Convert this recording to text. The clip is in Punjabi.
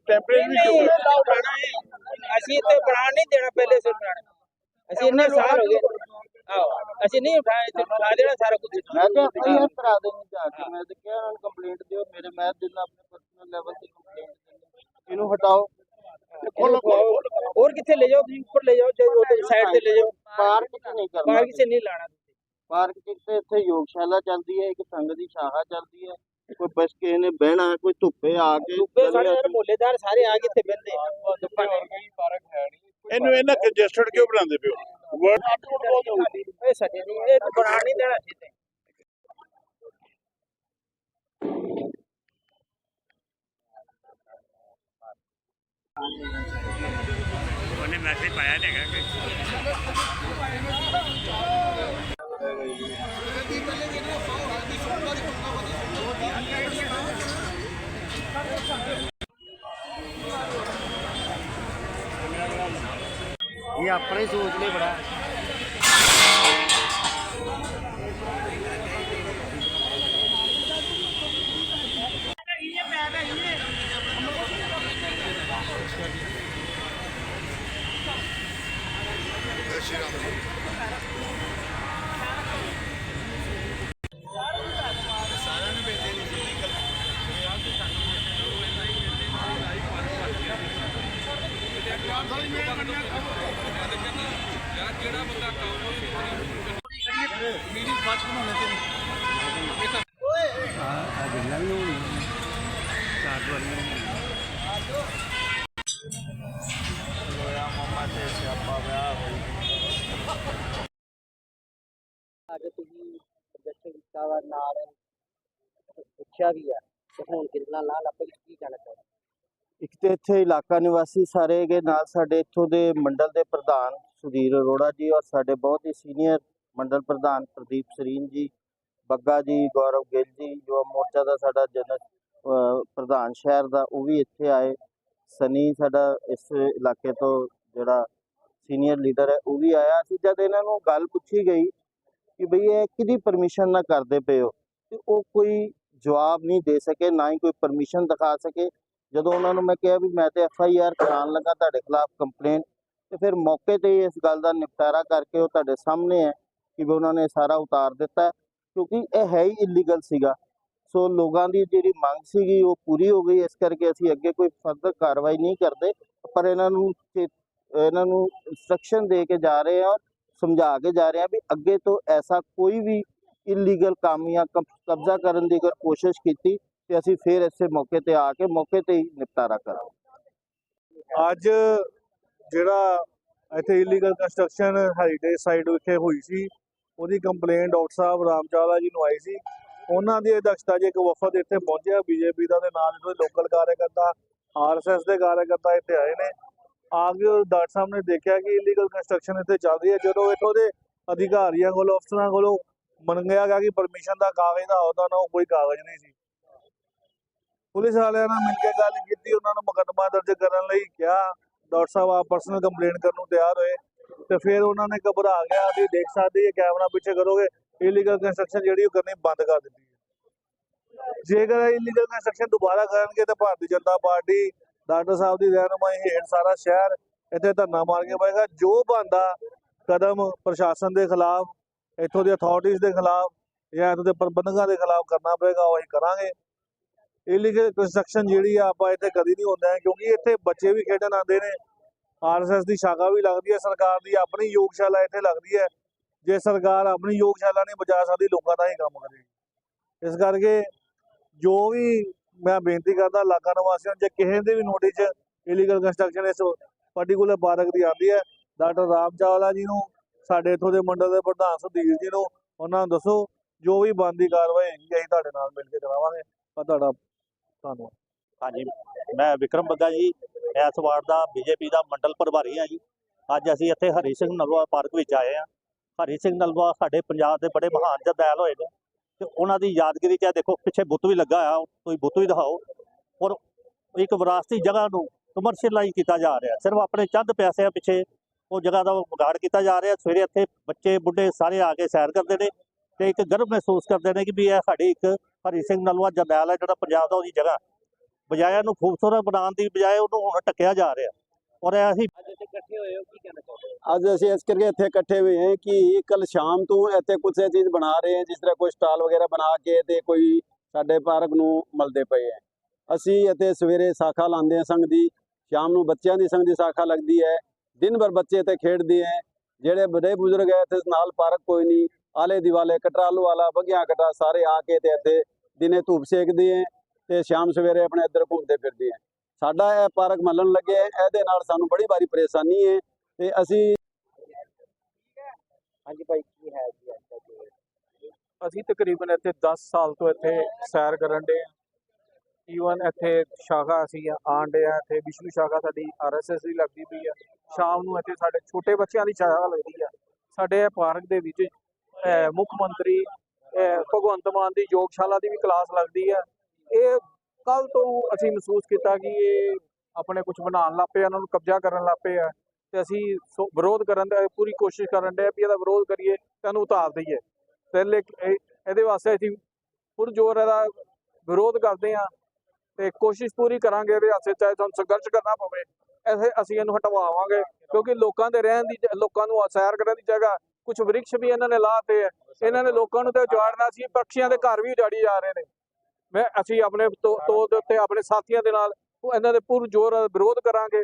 ਟੈਂਪਰੇਰੀ ਨਹੀਂ ਅਸੀਂ ਇੱਥੇ ਬਣਾਉਣ ਨਹੀਂ ਦੇਣਾ ਪਹਿਲੇ ਸੇ ਬਣਾਉਣਾ ਅਸੀਂ ਇੰਨੇ ਸਾਲ ਹੋ ਗਏ ਆਹੋ ਅਸੀਂ ਨਹੀਂ ਉਠਾਇਆ ਇੱਥੇ ਉਠਾ ਦੇਣਾ ਸਾਰਾ ਕੁਝ ਮੈਂ ਕਿਹਾ ਐਫਆਈਆਰ ਕਰਾ ਦੇਣੀ ਜਾ ਕੇ। ਮੈਂ ਤੇ ਕਿਹਾ ਉਹਨਾਂ ਨੂੰ ਕੰਪਲੇਂਟ ਦਿਓ ਮੇਰੇ ਮੈਂ ਦਿੰਦਾ ਆਪਣੇ ਪਰਸਨਲ ਲੈਵਲ ਤੇ ਕੰਪਲੇਂਟ ਦਿੰਦਾ। ਇਹਨੂੰ ਹਟਾਓ। ਖੋਲੋ ਹੋਰ ਕਿੱਥੇ ਲੈ ਜਾਓ? ਤੁਸੀਂ ਉੱਪਰ ਲੈ ਜਾਓ ਜੇ ਉਹਦੇ ਸਾਈਡ ਤੇ ਲੈ ਜਾਓ। ਪਾਰਕ 'ਚ ਨਹੀਂ ਕਰਨਾ ਬਾਹਰ ਕਿਸੇ ਨਹੀਂ ਲਾਣਾ ਪਾਰਕ 'ਚ ਤੇ ਇੱਥੇ ਯੋਗਸ਼ਾਲਾ ਚੱਲਦੀ ਹੈ ਇੱਕ ਸੰਗ ਦੀ ਸ਼ਾਖਾ ਚੱਲਦੀ ਹੈ। ਕੋਈ ਬਸ ਕਿਸੇ ਨੇ ਬਹਿਣਾ ਕੋਈ ਧੁੱਪੇ ਆ ਕੇ ਉੱਪਰ ਸਾਡੇ ਯਾਰ ਮੁਹੱਲੇਦਾਰ ਸਾਰੇ ਆ ਕੇ ਇੱਥੇ ਬਹਿੰਦੇ। ਦੁੱਪਾਂ ਨੇ ਇਹਨੂੰ ਇਹਨਾਂ ਕੰਜਸਟਡ ਕਿਉਂ ਬਣਾਉਂਦੇ ਪਿਓ ਇਹ ਸਾਡੇ ਨਹੀਂ ਇਹ ਬਣਾਉਣ ਨਹੀਂ ਦੇਣਾ ਸੀ ਉਹਨੇ ਮੈਸੇਜ ਪਾਇਆ ਨਹੀਂ ਹੈਗਾ ਕਿ। ਇਹ ਆਪਣੇ ਸੋਚ ਲਈ ਬੜਾ ਅੱਜ ਤੁਸੀਂ ਪ੍ਰਦਰਸ਼ਨ ਕੀਤਾ ਵਾ, ਨਾਲ ਪੁੱਛਿਆ ਵੀ ਆ। ਹੁਣ ਕਿੰਨਾ ਨਾਲ ਆਪਾਂ ਕੀ ਕਹਿਣਾ ਚਾਹੁੰਦੇ ਇੱਕ ਤੇ ਇੱਥੇ ਇਲਾਕਾ ਨਿਵਾਸੀ ਸਾਰੇ ਹੈਗੇ ਨਾਲ ਸਾਡੇ ਇੱਥੋਂ ਦੇ ਮੰਡਲ ਦੇ ਪ੍ਰਧਾਨ ਸੁਧੀਰ ਅਰੋੜਾ ਜੀ ਔਰ ਸਾਡੇ ਬਹੁਤ ਹੀ ਸੀਨੀਅਰ ਮੰਡਲ ਪ੍ਰਧਾਨ ਪ੍ਰਦੀਪ ਸਰੀਨ ਜੀ, ਬੱਗਾ ਜੀ, ਗੌਰਵ ਗਿੱਲ ਜੀ, ਜੋ ਮੋਰਚਾ ਦਾ ਸਾਡਾ ਜਨਰਲ ਪ੍ਰਧਾਨ ਸ਼ਹਿਰ ਦਾ, ਉਹ ਵੀ ਇੱਥੇ ਆਏ। ਸਨੀ ਸਾਡਾ ਇਸ ਇਲਾਕੇ ਤੋਂ ਜਿਹੜਾ ਸੀਨੀਅਰ ਲੀਡਰ ਹੈ, ਉਹ ਵੀ ਆਇਆ। ਸੀ ਜਦ ਇਹਨਾਂ ਨੂੰ ਗੱਲ ਪੁੱਛੀ ਗਈ ਕਿ ਬਈ ਇਹ ਕਿਹਦੀ ਪਰਮਿਸ਼ਨ ਨਾਲ ਕਰਦੇ ਪਏ ਹੋ? ਤੇ ਉਹ ਕੋਈ ਜਵਾਬ ਨਹੀਂ ਦੇ ਸਕੇ, ਨਾ ਹੀ ਕੋਈ ਪਰਮਿਸ਼ਨ ਦਿਖਾ ਸਕੇ। ਜਦੋਂ ਉਹਨਾਂ ਨੂੰ ਮੈਂ ਕਿਹਾ ਵੀ ਮੈਂ ਤੇ ਐਫ ਆਈ ਆਰ ਕਰਾਉਣ ਲੱਗਾ ਤੁਹਾਡੇ ਖਿਲਾਫ ਕੰਪਲੇਂਟ ਤੇ ਫਿਰ ਮੌਕੇ ਤੇ ਇਸ ਗੱਲ ਦਾ ਨਿਪਟਾਰਾ ਕਰਕੇ ਉਹ ਤੁਹਾਡੇ ਸਾਹਮਣੇ ਹੈ ਕਿ ਉਹਨਾਂ ਨੇ ਸਾਰਾ ਉਤਾਰ ਦਿੱਤਾ ਕਿਉਂਕਿ ਇਹ ਹੈ ਹੀ ਇਲੀਗਲ ਸੀਗਾ। ਸੋ ਲੋਕਾਂ ਦੀ ਜਿਹੜੀ ਮੰਗ ਸੀਗੀ ਉਹ ਪੂਰੀ ਹੋ ਗਈ, ਇਸ ਕਰਕੇ ਅਸੀਂ ਅੱਗੇ ਕੋਈ ਫਰਦਰ ਕਾਰਵਾਈ ਨਹੀਂ ਕਰਦੇ, ਪਰ ਇਹਨਾਂ ਨੂੰ ਇਹਨਾਂ ਨੂੰ ਇਨਸਟਰਕਸ਼ਨ ਦੇ ਕੇ ਜਾ ਰਹੇ ਹਾਂ ਔਰ ਸਮਝਾ ਕੇ ਜਾ ਰਹੇ ਹਾਂ ਵੀ ਅੱਗੇ ਤੋਂ ਐਸਾ ਕੋਈ ਵੀ ਇਲੀਗਲ ਕੰਮ ਜਾਂ ਕਬਜ਼ਾ ਕਰਨ ਦੀ ਅਗਰ ਕੋਸ਼ਿਸ਼ ਕੀਤੀ, ਤੇ ਅਸੀਂ ਫਿਰ ਇਸੇ ਮੌਕੇ ਤੇ ਆ ਕੇ ਮੌਕੇ ਤੇ ਹੀ ਨਿਪਟਾਰਾ ਕਰਾਂਗੇ। ਅੱਜ ਜਿਹੜਾ ਇੱਥੇ ਇਲੀਗਲ ਕੰਸਟਰਕਸ਼ਨ ਹੈਰੀਟੇਜ ਸਾਈਟ ਵਿਖੇ ਹੋਈ ਸੀ, ਉਹਦੀ ਕੰਪਲੇਂਟ ਡਾਕਟਰ ਸਾਹਿਬ ਰਾਮਚਾਲਾ ਜੀ ਨੂੰ ਆਈ ਸੀ। ਉਹਨਾਂ ਦੀ ਅਧਿਕਸ਼ਤਾ 'ਚ ਇੱਕ ਵਫਦ ਇੱਥੇ ਪਹੁੰਚਿਆ ਬੀਜੇਪੀ ਦਾ ਦੇ ਨਾਲ ਜਿਹੜੇ ਲੋਕਲ ਕਾਰਜਕਰਤਾ ਆਰਐਸਐਸ ਦੇ ਕਾਰਜਕਰਤਾ ਇੱਥੇ ਆਏ ਨੇ। ਆ ਕੇ ਡਾਕਟਰ ਸਾਹਿਬ ਨੇ ਦੇਖਿਆ ਕਿ ਇਲੀਗਲ ਕੰਸਟਰਕਸ਼ਨ ਇੱਥੇ ਚੱਲ ਰਹੀ ਹੈ। ਜਦੋਂ ਇੱਥੋਂ ਦੇ ਅਧਿਕਾਰੀਆਂ ਕੋਲੋਂ, ਅਫਸਰਾਂ ਕੋਲੋਂ ਮੰਗਿਆ ਗਿਆ ਕਿ ਪਰਮਿਸ਼ਨ ਦਾ ਕਾਗਜ਼ ਦਾ ਉਹਦਾ ਨਾ ਕੋਈ ਕਾਗਜ਼ ਨਹੀਂ ਸੀ। ਪੁਲਿਸ ਵਾਲਿਆਂ ਨਾਲ ਮਿਲ ਕੇ ਗੱਲ ਕੀਤੀ, ਉਹਨਾਂ ਨੂੰ ਮੁਕੱਦਮਾ ਦਰਜ ਕਰਨ ਲਈ ਕਿਹਾ। ਡਾਕਟਰ ਸਾਹਿਬ, ਆਪ ਪਰਸਨਲ ਕੰਪਲੇਂਟ ਕਰਨ ਨੂੰ ਤਿਆਰ ਹੋਏ। ਤੇ ਫਿਰ ਉਹਨਾਂ ਨੇ ਘਬਰਾ ਗਿਆ ਅਸੀਂ ਦੇਖ ਸਕਦੇ ਇਹ ਕੈਮਰਾ ਪਿੱਛੇ ਕਰੋਗੇ ਇਲੀਗਲ ਕੰਸਟਰਕਸ਼ਨ ਜਿਹੜੀ ਉਹ ਕਰਨੀ ਬੰਦ ਕਰ ਦਿੱਤੀ ਹੈ। ਜੇਕਰ ਇਲੀਗਲ ਕੰਸਟਰਕਸ਼ਨ ਦੁਬਾਰਾ ਕਰਨਗੇ ਤਾਂ ਭਾਰਤੀ ਜਨਤਾ ਪਾਰਟੀ, ਡਾਕਟਰ ਸਾਹਿਬ ਦੀ ਰਹਿਨੁਮਾਈ ਹੇਠ ਸਾਰਾ ਸ਼ਹਿਰ ਇੱਥੇ ਧਰਨਾ ਮਾਰ ਕੇ ਪਏਗਾ ਜੋ ਬੰਦਾ ਕਦਮ ਪ੍ਰਸ਼ਾਸਨ ਦੇ ਖਿਲਾਫ, ਇੱਥੋਂ ਦੀ ਅਥਾਰਟੀਜ਼ ਦੇ ਖਿਲਾਫ ਜਾਂ ਇੱਥੋਂ ਦੇ ਪ੍ਰਬੰਧਕਾਂ ਦੇ ਖਿਲਾਫ ਕਰਨਾ ਪਏਗਾ, ਉਹ ਅਸੀਂ ਕਰਾਂਗੇ। ਇਲੀਗਲ ਕੰਸਟਰਕਸ਼ਨ ਜਿਹੜੀ ਆ ਆਪਾਂ ਇੱਥੇ ਕਦੀ ਨਹੀਂ ਹੁੰਦਾ, ਕਿਉਂਕਿ ਇੱਥੇ ਬੱਚੇ ਵੀ ਖੇਡਣ ਆਉਂਦੇ ਨੇ। ਆਰਐਸਐਸ ਦੀ ਸ਼ਾਖਾ ਵੀ ਲੱਗਦੀ ਹੈ, ਸਰਕਾਰ ਦੀ ਆਪਣੀ ਯੋਗਸ਼ਾਲਾ ਇੱਥੇ ਲੱਗਦੀ ਹੈ। ਜੇ ਸਰਕਾਰ ਆਪਣੀ ਯੋਗਸ਼ਾਲਾ ਨਹੀਂ ਬਚਾ ਸਕਦੀ, ਲੋਕਾਂ ਦਾ ਹੀ ਕੰਮ ਕਰੇਗੀ। ਇਸ ਕਰਕੇ ਜੋ ਵੀ ਮੈਂ ਬੇਨਤੀ ਕਰਦਾ, ਇਲਾਕਾ ਨਿਵਾਸੀਆਂ ਜੇ ਕਿਸੇ ਦੇ ਵੀ ਨੋਟਿਸ ਇਲੀਗਲ ਕੰਸਟਰਕਸ਼ਨ ਇਸ ਪਾਰਟੀਕੂਲਰ ਪਾਰਕ ਦੀ ਆਉਂਦੀ ਹੈ, ਡਾਕਟਰ ਰਾਮ ਚਾਵਲਾ ਜੀ ਨੂੰ, ਸਾਡੇ ਇੱਥੋਂ ਦੇ ਮੰਡਲ ਦੇ ਪ੍ਰਧਾਨ ਸੁਧੀਰ ਜੀ ਨੂੰ, ਉਹਨਾਂ ਨੂੰ ਦੱਸੋ, ਜੋ ਵੀ ਬਣਦੀ ਕਾਰਵਾਈ ਹੈਗੀ, ਅਸੀਂ ਤੁਹਾਡੇ ਨਾਲ ਮਿਲ ਕੇ ਕਰਾਵਾਂਗੇ। ਪਰ ਤੁਹਾਡਾ ਧੰਨਵਾਦ ਹਾਂਜੀ, ਮੈਂ ਵਿਕਰਮ ਬੱਗਾ ਜੀ, ਇਸ ਵਾਰਡ ਦਾ ਬੀਜੇਪੀ ਦਾ ਮੰਡਲ ਪ੍ਰਭਾਰੀ ਹਾਂ ਜੀ। ਅੱਜ ਅਸੀਂ ਇੱਥੇ ਹਰੀ ਸਿੰਘ ਨਲਵਾ ਪਾਰਕ ਵਿੱਚ ਆਏ ਹਾਂ। ਹਰੀ ਸਿੰਘ ਨਲਵਾ ਸਾਡੇ ਪੰਜਾਬ ਦੇ ਬੜੇ ਮਹਾਨ ਜਰਨੈਲ ਹੋਏ ਨੇ ਤੇ ਉਹਨਾਂ ਦੀ ਯਾਦਗਿਰੀ 'ਚ ਦੇਖੋ, ਪਿੱਛੇ ਬੁੱਤ ਵੀ ਲੱਗਾ ਆ ਕੋਈ ਬੁੱਤ ਵੀ ਦਿਖਾਓ। ਔਰ ਇੱਕ ਵਿਰਾਸਤੀ ਜਗ੍ਹਾ ਨੂੰ ਕਮਰਸ਼ੀਅਲਾਈਜ਼ ਕੀਤਾ ਜਾ ਰਿਹਾ। ਸਿਰਫ ਆਪਣੇ ਚੰਦ ਪੈਸਿਆਂ ਪਿੱਛੇ ਉਹ ਜਗ੍ਹਾ ਦਾ ਵਿਗਾੜ ਕੀਤਾ ਜਾ ਰਿਹਾ। ਸਵੇਰੇ ਇੱਥੇ ਬੱਚੇ, ਬੁੱਢੇ ਸਾਰੇ ਆ ਕੇ ਸੈਰ ਕਰਦੇ ਨੇ ਤੇ ਇੱਕ ਗਰਵ ਮਹਿਸੂਸ ਕਰਦੇ ਨੇ ਕਿ ਵੀ ਇਹ ਸਾਡੀ ਇੱਕ ਹਰੀ ਸਿੰਘ ਨਲਵਾ ਜਰਨੈਲ ਹੈ ਜਿਹੜਾ ਪੰਜਾਬ ਦਾ ਉਹਦੀ ਜਗ੍ਹਾ। ਬਜਾਏ ਇਹਨੂੰ ਖੂਬਸੂਰਤ ਬਣਾਉਣ ਦੀ ਬਜਾਏ ਉਹਨੂੰ ਹੁਣ ਟੱਕਿਆ ਜਾ ਰਿਹਾ। ਔਰ ਅਸੀਂ ਅੱਜ ਇੱਥੇ ਇਕੱਠੇ ਹੋਏ ਹੋ ਕੀ ਕਹਿਣਾ ਚਾਹੁੰਦੇ ਹੋ ਅੱਜ ਅਸੀਂ ਇਸ ਕਰਕੇ ਇੱਥੇ ਇਕੱਠੇ ਹੋਏ ਹਾਂ ਕਿ ਕੱਲ ਸ਼ਾਮ ਤੋਂ ਇੱਥੇ ਕੁਝ ਇਹ ਚੀਜ਼ ਬਣਾ ਰਹੇ ਹਾਂ ਜਿਸ ਤਰ੍ਹਾਂ ਕੋਈ ਸਟਾਲ ਵਗੈਰਾ ਬਣਾ ਕੇ ਤੇ ਕੋਈ ਸਾਡੇ ਪਾਰਕ ਨੂੰ ਮਲਦੇ ਪਏ ਹੈ। ਅਸੀਂ ਇੱਥੇ ਸਵੇਰੇ ਸਾਖਾ ਲਾਉਂਦੇ ਹਾਂ ਸੰਘ ਦੀ ਸ਼ਾਮ ਨੂੰ ਬੱਚਿਆਂ ਦੀ ਸੰਘ ਦੀ ਸਾਖਾ ਲੱਗਦੀ ਹੈ। ਦਿਨ ਭਰ ਬੱਚੇ ਇੱਥੇ ਖੇਡਦੇ ਹੈ। ਜਿਹੜੇ ਬੜੇ ਬਜ਼ੁਰਗ ਹੈ ਤੇ ਨਾਲ ਪਾਰਕ ਕੋਈ ਨਹੀਂ। ਆਲੇ ਦਿਵਾਲੇ ਕਟਰਾਲੂ ਵਾਲਾ ਬਗਿਆ ਕਟਾ ਸਾਰੇ ਆ ਕੇ ਤੇ ਇੱਥੇ ਦਿਨੇ ਧੂਪ ਸੇਕਦੇ ਹੈ ਤੇ ਸ਼ਾਮ ਸਵੇਰੇ ਆਪਣੇ ਇੱਧਰ ਘੁੰਮਦੇ ਫਿਰਦੇ ਹੈ ਸਾਡਾ ਇਹ ਪਾਰਕ ਮੱਲਣ ਲੱਗੇ ਇਹਦੇ ਨਾਲ ਸਾਨੂੰ ਬੜੀ ਭਾਰੀ ਪਰੇਸ਼ਾਨੀ ਹੈ ਤੇ ਅਸੀਂ ਹਾਂਜੀ ਭਾਈ ਕੀ ਹੈ ਜੀ ਅਸੀਂ ਤਕਰੀਬਨ ਇੱਥੇ 10 ਸਾਲ ਤੋਂ ਇੱਥੇ ਸੈਰ ਕਰਨ ਦੇ ਈਵਨ ਇੱਥੇ ਸ਼ਾਖਾ ਅਸੀਂ ਆਣ ਦੇ ਆ ਇੱਥੇ ਵਿਸ਼ਵ ਸ਼ਾਖਾ ਸਾਡੀ ਆਰਐਸਐਸ ਦੀ ਲੱਗਦੀ ਪਈ ਆ। ਸ਼ਾਮ ਨੂੰ ਇੱਥੇ ਸਾਡੇ ਛੋਟੇ ਬੱਚਿਆਂ ਦੀ ਸ਼ਾਖਾ ਲੱਗਦੀ ਆ। ਸਾਡੇ ਇਹ ਪਾਰਕ ਦੇ ਵਿੱਚ ਮੁੱਖ ਮੰਤਰੀ ਅਹ, ਭਗਵੰਤ ਮਾਨ ਦੀ ਯੋਗਸ਼ਾਲਾ ਦੀ ਵੀ ਕਲਾਸ ਲੱਗਦੀ ਹੈ। ਇਹ ਕੱਲ ਤੋਂ ਅਸੀਂ ਮਹਿਸੂਸ ਕੀਤਾ ਕਿ ਇਹ ਆਪਣੇ ਕੁਝ ਬਣਾਉਣ ਲੱਗ ਪਏ ਆ, ਉਹਨਾਂ ਨੂੰ ਕਬਜ਼ਾ ਕਰਨ ਲੱਗ ਪਏ ਆ ਤੇ ਅਸੀਂ ਸੋ- ਵਿਰੋਧ ਕਰਨ ਦਾ ਪੂਰੀ ਕੋਸ਼ਿਸ਼ ਕਰਨ ਦੇ ਵੀ ਇਹਦਾ ਵਿਰੋਧ ਕਰੀਏ ਤੇ ਇਹਨੂੰ ਉਤਾਰ ਦਈਏ। ਤੇ ਇਹ- ਇਹਦੇ ਵਾਸਤੇ ਅਸੀਂ ਪੁਰਜੋਰ ਇਹਦਾ ਵਿਰੋਧ ਕਰਦੇ ਹਾਂ ਤੇ ਕੋਸ਼ਿਸ਼ ਪੂਰੀ ਕਰਾਂਗੇ ਇਹਦੇ ਵਾਸਤੇ ਚਾਹੇ ਤੁਹਾਨੂੰ ਸੰਘਰਸ਼ ਕਰਨਾ ਪਵੇ ਐਸੇ ਅਸੀਂ ਇਹਨੂੰ ਹਟਵਾਵਾਂਗੇ ਕਿਉਂਕਿ ਲੋਕਾਂ ਦੇ ਰਹਿਣ ਦੀ ਲੋਕਾਂ ਨੂੰ ਸੈਰ ਕਰਨ ਦੀ ਜਗ੍ਹਾ ਕੁਝ ਵ੍ਰਿਕਸ਼ ਵੀ ਇਹਨਾਂ ਨੇ ਲਾਤੇ ਹੈ ਇਹਨਾਂ ਨੇ ਲੋਕਾਂ ਨੂੰ ਤੇ ਉਜਾੜਨਾ ਸੀ ਪੱਖੀਆਂ ਦੇ ਘਰ ਵੀ ਉਜਾੜੀ ਜਾ ਰਹੇ ਨੇ। ਮੈਂ, ਅਸੀਂ ਆਪਣੇ ਤੌ- ਤੌਰ ਦੇ ਉੱਤੇ ਆਪਣੇ ਸਾਥੀਆਂ ਦੇ ਨਾਲ ਇਹਨਾਂ ਦੇ ਪੁਰ, ਜ਼ੋਰ ਵਿਰੋਧ ਕਰਾਂਗੇ।